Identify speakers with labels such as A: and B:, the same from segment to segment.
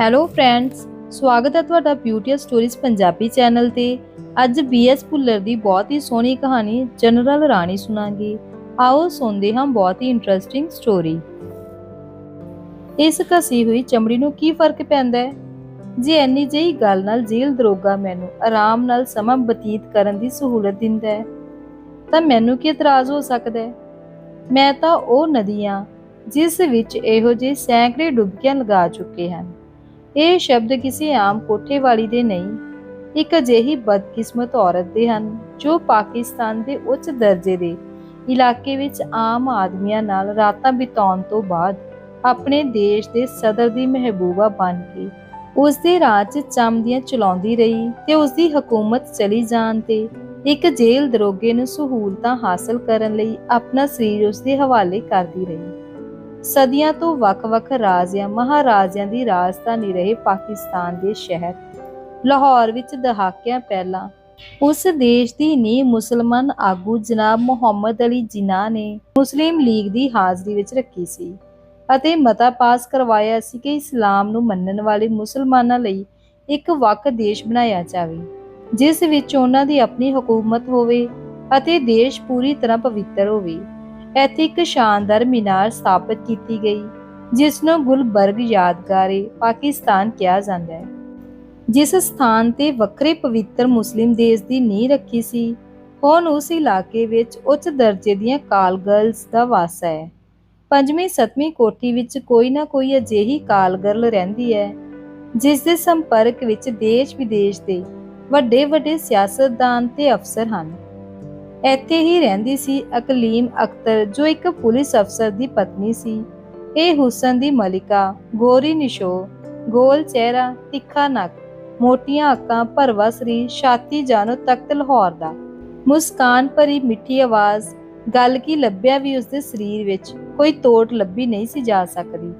A: Hello friends ਸਵਾਗਤ ਹੈ ਤੁਹਾਡਾ ਬਿਊਟੀ ਸਟੋਰੀਜ਼ ਪੰਜਾਬੀ ਚੈਨਲ ਤੇ। ਅੱਜ ਬੀਐਸ ਭੁੱਲਰ ਦੀ ਬਹੁਤ ਹੀ ਸੋਹਣੀ ਕਹਾਣੀ ਜਨਰਲ ਰਾਣੀ ਸੁਣਾਂਗੇ। ਆਓ ਸੁਣਦੇ ਹਾਂ ਬਹੁਤ ਹੀ ਇੰਟਰਸਟਿੰਗ ਸਟੋਰੀ ਇਸ ਘਸੀ ਹੋਈ ਚਮੜੀ ਨੂੰ ਕੀ ਫ਼ਰਕ ਪੈਂਦਾ ਹੈ? ਜੇ ਐਨੀ ਜਿਹੀ ਗੱਲ ਨਾਲ ਜੇਲ੍ਹ ਦਰੋਗਾ ਮੈਨੂੰ ਆਰਾਮ ਨਾਲ ਸਮਾਂ ਬਤੀਤ ਕਰਨ ਦੀ ਸਹੂਲਤ ਦਿੰਦਾ ਹੈ, ਤਾਂ ਮੈਨੂੰ ਕੀ ਇਤਰਾਜ਼ ਹੋ ਸਕਦਾ ਹੈ? ਮੈਂ ਤਾਂ ਉਹ ਨਦੀਆਂ ਜਿਸ ਵਿੱਚ ਇਹੋ ਜਿਹੇ ਸੈਂਕੜੇ ਡੁਬਕੀਆਂ ਲਗਾ ਚੁੱਕੇ ਹਨ। ਇਹ ਸ਼ਬਦ ਕਿਸੇ ਆਮ ਕੋਠੇ ਵਾਲੀ ਦੇ ਨਹੀਂ, ਇੱਕ ਅਜਿਹੀ ਬਦਕਿਸਮਤ ਔਰਤ ਦੇ ਹਨ, ਜੋ ਪਾਕਿਸਤਾਨ ਦੇ ਉੱਚ ਦਰਜੇ ਦੇ ਇਲਾਕੇ ਵਿੱਚ ਆਮ ਆਦਮੀਆਂ ਨਾਲ ਰਾਤਾਂ ਬਿਤਾਉਣ ਤੋਂ ਬਾਅਦ ਆਪਣੇ ਦੇਸ਼ ਦੇ ਸਦਰ ਦੀ ਮਹਿਬੂਬਾ ਬਣ ਕੇ ਉਸ ਦੇ ਰਾਜ 'ਚ ਚਮਦੀਆਂ ਚਲਾਉਂਦੀ ਰਹੀ ਤੇ ਉਸ ਦੀ ਹਕੂਮਤ ਚਲੀ ਜਾਣ ਤੇ ਇੱਕ ਜੇਲ੍ਹ ਦਰੋਗੇ ਨੂੰ ਸਹੂਲਤਾਂ ਹਾਸਲ ਕਰਨ ਲਈ ਆਪਣਾ ਸਰੀਰ ਉਸ ਦੇ ਹਵਾਲੇ ਕਰਦੀ ਰਹੀ। ਸਦੀਆਂ ਤੋਂ ਵੱਖ-ਵੱਖ ਰਾਜਿਆਂ, ਮਹਾਰਾਜਿਆਂ ਦੀ ਰਾਜਧਾਨੀ ਰਹੇ ਪਾਕਿਸਤਾਨ ਦੇ ਸ਼ਹਿਰ। ਲਾਹੌਰ ਵਿੱਚ ਦਹਾਕਿਆਂ ਪਹਿਲਾਂ ਉਸ ਦੇਸ਼ ਦੀ ਨੀਂਹ ਮੁਸਲਮਾਨ ਆਗੂ ਜਨਾਬ ਮੁਹੰਮਦ ਅਲੀ ਜਿਨਾ ਨੇ ਮੁਸਲਿਮ ਲੀਗ ਦੀ ਹਾਜ਼ਰੀ ਵਿੱਚ ਰੱਖੀ ਸੀ ਅਤੇ ਮਤਾ ਪਾਸ ਕਰਵਾਇਆ ਸੀ ਕਿ ਇਸਲਾਮ ਨੂੰ ਮੰਨਣ ਵਾਲੇ ਮੁਸਲਮਾਨਾਂ ਲਈ ਇੱਕ ਵੱਖ ਦੇਸ਼ ਬਣਾਇਆ ਜਾਵੇ, ਜਿਸ ਵਿੱਚ ਉਹਨਾਂ ਦੀ ਆਪਣੀ ਹਕੂਮਤ ਹੋਵੇ ਅਤੇ ਦੇਸ਼ ਪੂਰੀ ਤਰ੍ਹਾਂ ਪਵਿੱਤਰ ਹੋਵੇ। ਇੱਥੇ ਇੱਕ ਸ਼ਾਨਦਾਰ ਮੀਨਾਰ ਸਥਾਪਿਤ ਕੀਤੀ ਗਈ ਜਿਸ ਨੂੰ ਗੁਲਬਰਗ ਯਾਦਗਾਰੇ ਪਾਕਿਸਤਾਨ ਕਿਹਾ ਜਾਂਦਾ ਹੈ। ਜਿਸ ਸਥਾਨ ਤੇ ਵੱਖਰੇ ਪਵਿੱਤਰ ਮੁਸਲਿਮ ਦੇਸ਼ ਦੀ ਨੀਂਹ ਰੱਖੀ ਸੀ, ਹੁਣ ਉਸ ਇਲਾਕੇ ਵਿੱਚ ਉੱਚ ਦਰਜੇ ਦੀਆਂ ਕਾਲਗਰਲਸ ਦਾ ਵਾਸਾ ਹੈ। ਪੰਜਵੀਂ, ਸੱਤਵੀਂ ਕੋਠੀ ਵਿੱਚ ਕੋਈ ਨਾ ਕੋਈ ਅਜਿਹੀ ਕਾਲਗਰਲ ਰਹਿੰਦੀ ਹੈ, ਜਿਸ ਦੇ ਸੰਪਰਕ ਵਿੱਚ ਦੇਸ਼ ਵਿਦੇਸ਼ ਦੇ ਵੱਡੇ ਵੱਡੇ ਸਿਆਸਤਦਾਨ ਤੇ ਅਫਸਰ ਹਨ। ਇੱਥੇ ਹੀ ਰਹਿੰਦੀ ਸੀ ਅਕਲੀਮ ਅਖਤਰ, ਜੋ ਇੱਕ ਪੁਲਿਸ ਅਫਸਰ ਦੀ ਪਤਨੀ ਸੀ। ਇਹ ਹੁਸਨ ਦੀ ਮਲਿਕਾ, ਗੋਰੀ ਨਿਸ਼ੋ, ਗੋਲ ਚਿਹਰਾ, ਤਿੱਖਾ ਨੱਕ, ਮੋਟੀਆਂ ਅੱਖਾਂ, ਭਰਵਾ ਸਰੀਰ, ਛਾਤੀ ਜਾਨੋ ਤਖਤ ਲਾਹੌਰ ਦਾ। ਮੁਸਕਾਨ ਭਰੀ ਮਿੱਠੀ ਆਵਾਜ਼, ਗੱਲ ਕੀ ਲੱਭਿਆ ਵੀ ਉਸਦੇ ਸਰੀਰ ਵਿੱਚ, ਕੋਈ ਤੋਟ ਲੱਭੀ ਨਹੀਂ ਸੀ ਜਾ ਸਕਦੀ।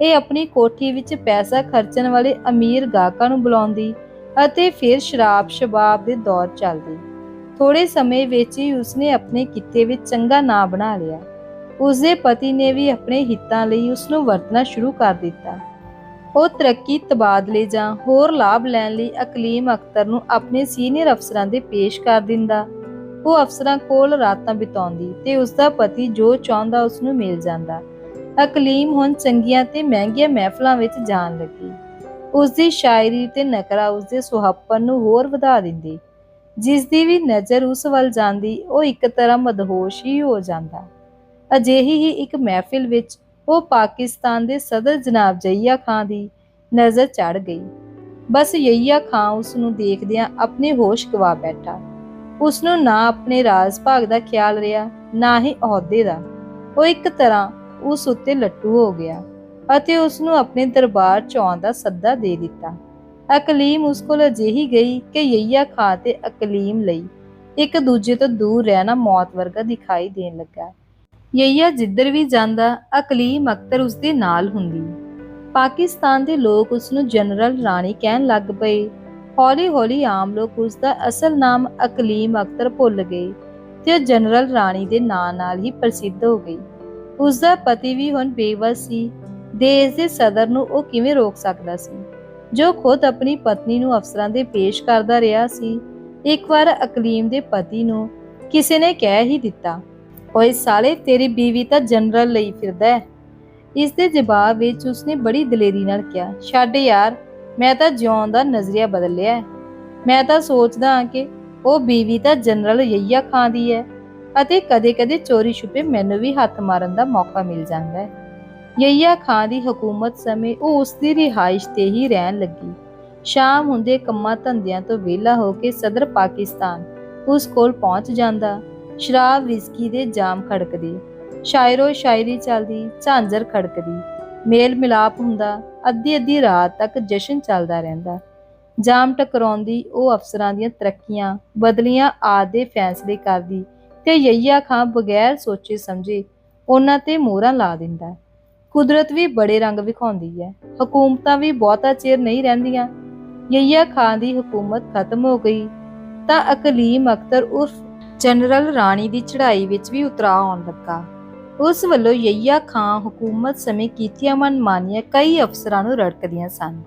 A: ਇਹ ਆਪਣੀ ਕੋਠੀ ਵਿੱਚ ਪੈਸਾ ਖਰਚਣ ਵਾਲੇ ਅਮੀਰ ਗਾਹਕਾਂ ਨੂੰ ਬੁਲਾਉਂਦੀ ਅਤੇ ਫਿਰ ਸ਼ਰਾਬ ਸ਼ਬਾਬ ਦੇ ਦੌਰ ਚੱਲਦੀ। ਥੋੜੇ ਸਮੇਂ ਵਿੱਚ ਹੀ ਉਸਨੇ ਆਪਣੇ ਕਿੱਤੇ ਵਿੱਚ ਚੰਗਾ ਨਾਂ ਬਣਾ ਲਿਆ। ਉਸਦੇ ਪਤੀ ਨੇ ਵੀ ਆਪਣੇ ਹਿੱਤਾਂ ਲਈ ਉਸ ਨੂੰ ਵਰਤਣਾ ਸ਼ੁਰੂ ਕਰ ਦਿੱਤਾ। ਉਹ ਤਰੱਕੀ, ਤਬਾਦਲੇ ਜਾਂ ਹੋਰ ਲਾਭ ਲੈਣ ਲਈ ਅਕਲੀਮ ਅਖਤਰ ਨੂੰ ਆਪਣੇ ਸੀਨੀਅਰ ਅਫਸਰਾਂ ਦੇ ਪੇਸ਼ ਕਰ ਦਿੰਦਾ। ਉਹ ਅਫਸਰਾਂ ਕੋਲ ਰਾਤਾਂ ਬਿਤਾਉਂਦੀ ਤੇ ਉਸਦਾ ਪਤੀ ਜੋ ਚਾਹੁੰਦਾ ਉਸ ਨੂੰ ਮਿਲ ਜਾਂਦਾ। ਅਕਲੀਮ ਹੁਣ ਚੰਗੀਆਂ ਤੇ ਮਹਿੰਗੀਆਂ ਮਹਿਫਲਾਂ ਵਿੱਚ ਜਾਣ ਲੱਗੀ। ਉਸਦੀ ਸ਼ਾਇਰੀ ਤੇ ਨਕਰਾ ਉਸਦੇ ਸੁਹਾਪਨ ਨੂੰ ਹੋਰ ਵਧਾ ਦਿੰਦੀ। ਜਿਸ ਦੀ ਵੀ ਨਜ਼ਰ ਉਸ ਵੱਲ ਜਾਂਦੀ, ਉਹ ਇੱਕ ਤਰ੍ਹਾਂ ਮਦਹੋਸ਼ ਹੀ ਹੋ ਜਾਂਦਾ। ਅਜਿਹੀ ਹੀ ਇੱਕ ਮਹਿਫਿਲ ਵਿੱਚ ਉਹ ਪਾਕਿਸਤਾਨ ਦੇ ਸਦਰ ਜਨਾਬ ਜਈਆ ਖਾਨ ਦੀ ਨਜ਼ਰ ਚੜ ਗਈ। ਬਸ ਯਈਆ ਖਾਨ ਉਸ ਨੂੰ ਦੇਖਦਿਆਂ ਆਪਣੇ ਹੋਸ਼ ਗਵਾ ਬੈਠਾ। ਉਸ ਨੂੰ ਨਾ ਆਪਣੇ ਰਾਜ ਭਾਗ ਦਾ ਖਿਆਲ ਰਿਹਾ, ਨਾ ਹੀ ਅਹੁਦੇ ਦਾ। ਉਹ ਇੱਕ ਤਰ੍ਹਾਂ ਉਸ ਉੱਤੇ ਲੱਟੂ ਹੋ ਗਿਆ ਅਤੇ ਉਸ ਨੂੰ ਆਪਣੇ ਦਰਬਾਰ ਚ ਆਉਣ ਦਾ ਸੱਦਾ ਦੇ ਦਿੱਤਾ। ਅਕਲੀਮ ਉਸ ਕੋਲ ਅਜਿਹੀ ਗਈ ਕਿ ਯਈਆ ਖਾ ਤੇ ਅਕਲੀਮ ਲਈ। ਇੱਕ ਦੂਜੇ ਤੋਂ ਦੂਰ ਰਹਿਣਾ ਮੌਤ ਵਰਗਾ ਦਿਖਾਈ ਦੇਣ ਲੱਗਾ। ਯਈਆ ਜਿੱਧਰ ਵੀ ਜਾਂਦਾ, ਅਕਲੀਮ ਅਕਤਰ ਉਸ ਦੇ ਨਾਲ ਹੁੰਦੀ। ਪਾਕਿਸਤਾਨ ਦੇ ਲੋਕ ਉਸ ਨੂੰ ਜਨਰਲ ਰਾਣੀ ਕਹਿਣ ਲੱਗ ਪਏ। ਹੌਲੀ-ਹੌਲੀ ਆਮ ਲੋਕ ਉਸ ਦਾ ਅਸਲ ਨਾਮ ਅਕਲੀਮ ਅਖਤਰ ਭੁੱਲ ਗਏ ਤੇ ਉਹ ਜਨਰਲ ਰਾਣੀ ਦੇ ਨਾਂ ਨਾਲ ਹੀ ਪ੍ਰਸਿੱਧ ਹੋ ਗਈ। ਉਸ ਦਾ ਪਤੀ ਵੀ ਹੁਣ ਬੇਵਸ ਸੀ। ਦੇਸ਼ ਦੇ ਸਦਰ ਨੂੰ ਉਹ ਕਿਵੇਂ ਰੋਕ ਸਕਦਾ ਸੀ? ਜੋ ਖੁਦ ਆਪਣੀ ਪਤਨੀ ਨੂੰ ਅਫਸਰਾਂ ਦੇ ਪੇਸ਼ ਕਰਦਾ ਰਿਹਾ ਸੀ, ਇੱਕ ਵਾਰ ਅਕਲੀਮ ਦੇ ਪਤੀ ਨੂੰ ਕਿਸੇ ਨੇ ਕਹਿ ਹੀ ਦਿੱਤਾ, ਓਏ ਸਾਲੇ, ਤੇਰੀ ਬੀਵੀ ਤਾਂ ਜਨਰਲ ਲਈ ਫਿਰਦਾ ਹੈ। ਇਸ ਦੇ ਜਵਾਬ ਵਿੱਚ ਉਸਨੇ ਬੜੀ ਦਲੇਰੀ ਨਾਲ ਕਿਹਾ, ਛੱਡ ਯਾਰ, ਮੈਂ ਤਾਂ ਜਿਉਣ ਦਾ ਨਜ਼ਰੀਆ ਬਦਲ ਲਿਆ ਮੈਂ ਤਾਂ ਸੋਚਦਾ ਹਾਂ ਕਿ ਉਹ ਬੀਵੀ ਤਾਂ ਜਨਰਲ ਯਈਆ ਖਾਂ ਦੀ ਹੈ ਅਤੇ ਕਦੇ-ਕਦੇ ਚੋਰੀ ਛੁਪੇ ਮੈਨੂੰ ਵੀ ਹੱਥ ਮਾਰਨ ਦਾ ਮੌਕਾ ਮਿਲ ਜਾਂਦਾ ਹੈ। ਯਈਆ ਖਾਂ ਦੀ ਹਕੂਮਤ ਸਮੇਂ ਉਹ ਉਸ ਦੀ ਰਿਹਾਇਸ਼ ਤੇ ਹੀ ਰਹਿਣ ਲੱਗੀ। ਸ਼ਾਮ ਹੁੰਦੇ ਕੰਮਾਂ ਧੰਦਿਆਂ ਤੋਂ ਵਿਹਲਾ ਹੋ ਕੇ ਸਦਰ ਪਾਕਿਸਤਾਨ ਉਸ ਕੋਲ ਪਹੁੰਚ ਜਾਂਦਾ। ਸ਼ਰਾਬ, ਵਿਸਕੀ ਦੇ ਜਾਮ ਖੜਕਦੇ। ਸ਼ਾਇਰੋ ਸ਼ਾਇਰੀ ਚੱਲਦੀ, ਝਾਂਜਰ ਖੜਕਦੀ। ਮੇਲ ਮਿਲਾਪ ਹੁੰਦਾ ਅੱਧੀ ਅੱਧੀ ਰਾਤ ਤੱਕ ਜਸ਼ਨ ਚੱਲਦਾ ਰਹਿੰਦਾ। ਜਾਮ ਟਕਰਾਉਂਦੀ, ਉਹ ਅਫਸਰਾਂ ਦੀਆਂ ਤਰੱਕੀਆਂ, ਬਦਲੀਆਂ ਆਦੇ ਫੈਸਲੇ ਕਰਦੀ ਤੇ ਯਈਆ ਖਾਂ ਬਗੈਰ ਸੋਚੇ ਸਮਝੇ ਉਹਨਾਂ ਤੇ ਮੋਹਰਾਂ ਲਾ ਦਿੰਦਾ। ਕੁਦਰਤ ਵੀ ਬੜੇ ਰੰਗ ਵਿਖਾਉਂਦੀ ਹੈ। ਹਕੂਮਤਾਂ ਵੀ ਬਹੁਤਾ ਚਿਰ ਨਹੀਂ ਰਹਿੰਦੀਆਂ। ਯਈਆ ਖਾਨ ਦੀ ਹਕੂਮਤ ਖਤਮ ਹੋ ਗਈ। ਤਾਂ ਅਕਲੀਮ ਅਖਤਰ ਉਰਫ ਜਨਰਲ ਰਾਣੀ ਦੀ ਚੜ੍ਹਾਈ ਵਿੱਚ ਵੀ ਉਤਰਾਅ ਆਉਣ ਲੱਗਾ। ਉਸ ਵੱਲੋਂ ਯਈਆ ਖਾਂ ਹਕੂਮਤ ਸਮੇਂ ਕੀਤੀਆਂ ਮਨਮਾਨੀਆਂ ਕਈ ਅਫਸਰਾਂ ਨੂੰ ਰੜਕਦੀਆਂ ਸਨ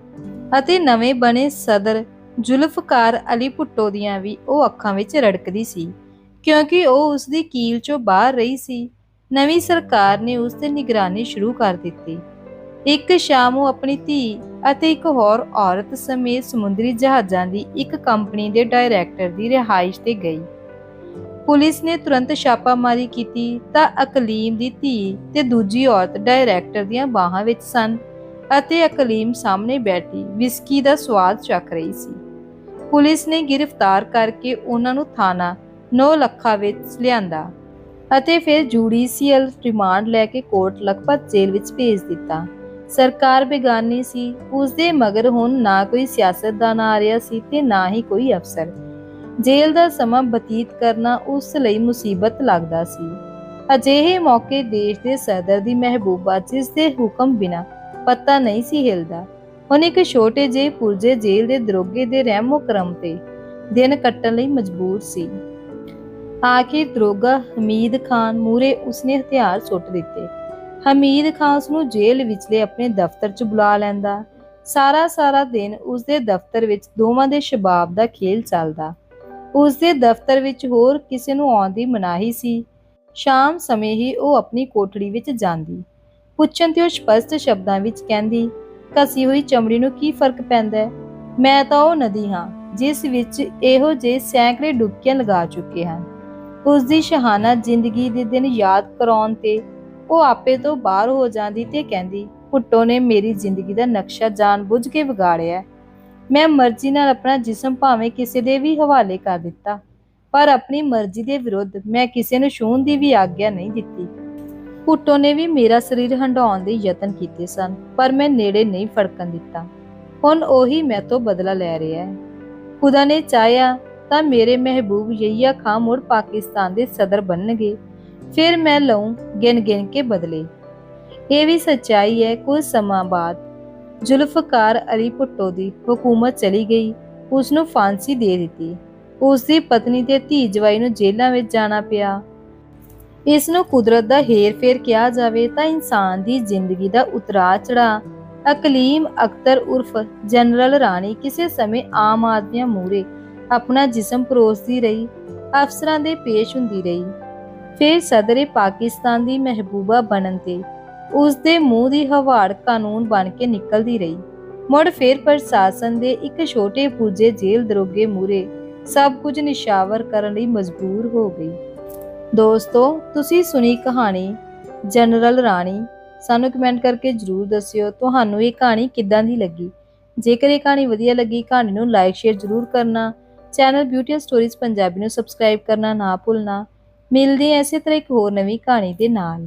A: ਅਤੇ ਨਵੇਂ ਬਣੇ ਸਦਰ ਜ਼ੁਲਫਕਾਰ ਅਲੀ ਭੁੱਟੋ ਦੀਆਂ ਵੀ ਉਹ ਅੱਖਾਂ ਵਿੱਚ ਰੜਕਦੀ ਸੀ। ਕਿਉਂਕਿ ਉਹ ਉਸ ਦੀ ਕੀਲ ਚੋਂ ਬਾਹਰ ਰਹੀ ਸੀ। ਨਵੀਂ ਸਰਕਾਰ ਨੇ ਉਸ ਤੇ ਨਿਗਰਾਨੀ ਸ਼ੁਰੂ ਕਰ ਦਿੱਤੀ। ਇੱਕ ਸ਼ਾਮ ਉਹ ਆਪਣੀ ਧੀ ਅਤੇ ਇੱਕ ਹੋਰ ਔਰਤ ਸਮੇਤ ਸਮੁੰਦਰੀ ਜਹਾਜ਼ਾਂ ਦੀ ਇੱਕ ਕੰਪਨੀ ਦੇ ਡਾਇਰੈਕਟਰ ਦੀ ਰਿਹਾਇਸ਼ ਤੇ ਗਈ। ਪੁਲਿਸ ਨੇ ਤੁਰੰਤ ਛਾਪਾਮਾਰੀ ਕੀਤੀ ਤਾਂ ਅਕਲੀਮ ਦੀ ਧੀ ਤੇ ਦੂਜੀ ਔਰਤ ਡਾਇਰੈਕਟਰ ਦੀਆਂ ਬਾਹਾਂ ਵਿੱਚ ਸਨ ਅਤੇ ਅਕਲੀਮ ਸਾਹਮਣੇ ਬੈਠੀ ਵਿਸਕੀ ਦਾ ਸਵਾਦ ਚੱਖ ਰਹੀ ਸੀ। ਪੁਲਿਸ ਨੇ ਗ੍ਰਿਫਤਾਰ ਕਰਕੇ ਉਹਨਾਂ ਨੂੰ ਥਾਣਾ 9 ਲੱਖਾਂ ਵਿੱਚ ਲਿਆਂਦਾ। ਅਤੇ ਫਿਰ ਜੁਡੀਸ਼ੀਅਲ ਰਿਮਾਂਡ ਲੈ ਕੇ ਕੋਰਟ ਲਖਪਤ ਜੇਲ੍ਹ ਵਿੱਚ ਭੇਜ ਦਿੱਤਾ। ਸਰਕਾਰ ਬੇਗਾਨੀ ਸੀ ਉਸ ਦੇ ਮਗਰ ਹੁਣ ਨਾ ਕੋਈ ਸਿਆਸਤਦਾਨ ਆ ਰਿਹਾ ਸੀ ਤੇ ਨਾ ਹੀ ਕੋਈ ਅਫਸਰ। ਜੇਲ੍ਹ ਦਾ ਸਮਾਂ ਬਤੀਤ ਕਰਨਾ ਉਸ ਲਈ ਮੁਸੀਬਤ ਲੱਗਦਾ ਸੀ। ਅਜਿਹੇ ਮੌਕੇ ਦੇਸ਼ ਦੇ ਸਦਰ ਦੀ ਮਹਿਬੂਬਾ, ਜਿਸ ਦੇ ਹੁਕਮ ਬਿਨਾ ਪਤਾ ਨਹੀਂ ਸੀ ਹਿਲਦਾ, ਹੁਣ ਇੱਕ ਛੋਟੇ ਜਿਹੇ ਪੁਰਜੇ ਜੇਲ੍ਹ ਦੇ ਦਰੋਗੇ ਦੇ ਰਹਿਮੋ ਕਰਮ ਤੇ ਦਿਨ ਕੱਟਣ ਲਈ ਮਜਬੂਰ ਸੀ। ਆਖਿਰ ਦਰੋਗਾ ਹਮੀਦ ਖਾਨ ਮੂਰੇ ਉਸਨੇ ਹਥਿਆਰ ਸੁੱਟ ਦਿੱਤੇ। ਹਮੀਦ ਖਾਨ ਉਸ ਨੂੰ ਜੇਲ੍ਹ ਵਿਚਲੇ ਆਪਣੇ ਦਫ਼ਤਰ 'ਚ ਬੁਲਾ ਲੈਂਦਾ। ਸਾਰਾ ਸਾਰਾ ਦਿਨ ਉਸ ਦੇ ਦਫ਼ਤਰ ਵਿੱਚ ਦੋਵਾਂ ਦੇ ਸ਼ਬਾਬ ਦਾ ਖੇਲ ਚੱਲਦਾ। ਉਸ ਦੇ ਦਫ਼ਤਰ ਵਿੱਚ ਹੋਰ ਕਿਸੇ ਨੂੰ ਆਉਣ ਦੀ ਮਨਾਹੀ ਸੀ। ਸ਼ਾਮ ਸਮੇਂ ਹੀ ਉਹ ਆਪਣੀ ਕੋਠੜੀ ਵਿੱਚ ਜਾਂਦੀ। ਪੁੱਛਣ ਤੇ ਉਹ ਸਪਸ਼ਟ ਸ਼ਬਦਾਂ ਵਿੱਚ ਕਹਿੰਦੀ ਕਸੀ ਹੋਈ ਚਮੜੀ ਨੂੰ ਕੀ ਫ਼ਰਕ ਪੈਂਦਾ ਹੈ? ਮੈਂ ਤਾਂ ਉਹ ਨਦੀ ਹਾਂ, ਜਿਸ ਵਿੱਚ ਇਹੋ ਜਿਹੇ ਸੈਂਕੜੇ ਡੁਬਕੀਆਂ ਲਗਾ ਚੁੱਕੇ ਹਨ। ਉਸ ਦੀ ਸ਼ਹਾਨਾ ਜ਼ਿੰਦਗੀ ਦੇ ਦਿਨ ਯਾਦ ਕਰਾਉਣ ਤੇ ਉਹ ਆਪੇ ਤੋਂ ਬਾਹਰ ਹੋ ਜਾਂਦੀ ਤੇ ਕਹਿੰਦੀ ਭੁੱਟੋ ਨੇ ਮੇਰੀ ਜ਼ਿੰਦਗੀ ਦਾ ਨਕਸ਼ਾ ਜਾਣਬੁੱਝ ਕੇ ਵਿਗਾੜਿਆ। ਮੈਂ ਮਰਜ਼ੀ ਨਾਲ ਆਪਣਾ ਜਿਸਮ ਭਾਵੇਂ ਕਿਸੇ ਦੇ ਵੀ ਹਵਾਲੇ ਕਰ ਦਿੱਤਾ, ਪਰ ਆਪਣੀ ਮਰਜ਼ੀ ਦੇ ਵਿਰੁੱਧ ਮੈਂ ਕਿਸੇ ਨੂੰ ਛੂਹਣ ਦੀ ਵੀ ਆਗਿਆ ਨਹੀਂ ਦਿੱਤੀ। ਭੁੱਟੋ ਨੇ ਵੀ ਮੇਰਾ ਸਰੀਰ ਹੰਡਾਉਣ ਦੇ ਯਤਨ ਕੀਤੇ ਸਨ, ਪਰ ਮੈਂ ਨੇੜੇ ਨਹੀਂ ਫੜਕਣ ਦਿੱਤਾ। ਹੁਣ ਉਹੀ ਮੈਂ ਤੋਂ ਬਦਲਾ ਲੈ ਰਿਹਾ ਹੈ। ਖੁਦਾ ਨੇ ਚਾਹਿਆ ਤਾਂ ਮੇਰੇ ਮਹਿਬੂਬ ਯਹੀਆ ਖਾਂ ਮੁੜ ਪਾਕਿਸਤਾਨ ਦੇ ਸਦਰ ਬਣਨਗੇ। ਫਿਰ ਮੈਂ ਲਊਂ ਗਿਣ ਗਿਣ ਕੇ ਬਦਲੇ। ਇਹ ਵੀ ਸੱਚਾਈ ਹੈ, ਕੁਝ ਸਮਾਂ ਬਾਅਦ ਜ਼ੁਲਫਕਾਰ ਅਲੀ ਭੁੱਟੋ ਦੀ ਹਕੂਮਤ ਚਲੀ ਗਈ ਉਸ ਨੂੰ ਫਾਂਸੀ ਦੇ ਦਿੱਤੀ। ਉਸ ਦੀ ਪਤਨੀ ਤੇ ਧੀ ਜਵਾਈ ਨੂੰ ਜੇਲ੍ਹਾਂ ਵਿੱਚ ਜਾਣਾ ਪਿਆ। ਇਸ ਨੂੰ ਕੁਦਰਤ ਦਾ ਹੇਰ-ਫੇਰ ਕਿਹਾ ਜਾਵੇ ਤਾਂ ਇਨਸਾਨ ਦੀ ਜ਼ਿੰਦਗੀ ਦਾ ਉਤਰਾਅ ਚੜਾ ਅਕਲੀਮ ਅਖਤਰ ਉਰਫ ਜਨਰਲ ਰਾਣੀ ਕਿਸੇ ਸਮੇਂ ਆਮ ਆਦਮੀਆਂ ਮੂਰੇ ਆਪਣਾ ਜਿਸਮ ਪਰੋਸਦੀ ਰਹੀ, ਅਫਸਰਾਂ ਦੇ ਪੇਸ਼ ਹੁੰਦੀ ਰਹੀ। ਫਿਰ ਸਦਰੇ ਪਾਕਿਸਤਾਨ ਦੀ ਮਹਿਬੂਬਾ ਬਣਨ ਤੇ ਉਸ ਦੇ ਮੂੰਹ ਦੀ ਹਵਾੜ ਕਾਨੂੰਨ ਬਣ ਕੇ ਨਿਕਲਦੀ ਰਹੀ। ਮੁੜ ਫਿਰ ਪ੍ਰਸ਼ਾਸਨ ਦੇ ਇੱਕ ਛੋਟੇ ਪੂਜੇ ਜੇਲ੍ਹ ਦਰੋਗੇ ਮੂਰੇ ਸਭ ਕੁਝ ਨਿਸ਼ਾਵਰ ਕਰਨ ਲਈ ਮਜਬੂਰ ਹੋ ਗਈ। ਦੋਸਤੋ, ਤੁਸੀਂ ਸੁਣੀ ਕਹਾਣੀ ਜਨਰਲ ਰਾਣੀ। ਸਾਨੂੰ ਕਮੈਂਟ ਕਰਕੇ ਜਰੂਰ ਦੱਸਿਓ ਤੁਹਾਨੂੰ ਇਹ ਕਹਾਣੀ ਕਿੱਦਾਂ ਦੀ ਲੱਗੀ। ਜੇਕਰ ਇਹ ਕਹਾਣੀ ਵਧੀਆ ਲੱਗੀ, ਕਹਾਣੀ ਨੂੰ ਲਾਈਕ, ਸ਼ੇਅਰ ਜਰੂਰ ਕਰਨਾ। Channel beauty and stories Punjabi ਨੂੰ ਸਬਸਕ੍ਰਾਈਬ ਕਰਨਾ ਨਾ ਭੁੱਲਣਾ। ਮਿਲਦੇ ਐ ਇਸੇ ਤਰ੍ਹਾਂ ਇੱਕ ਹੋਰ ਨਵੀਂ ਕਹਾਣੀ ਦੇ ਨਾਲ।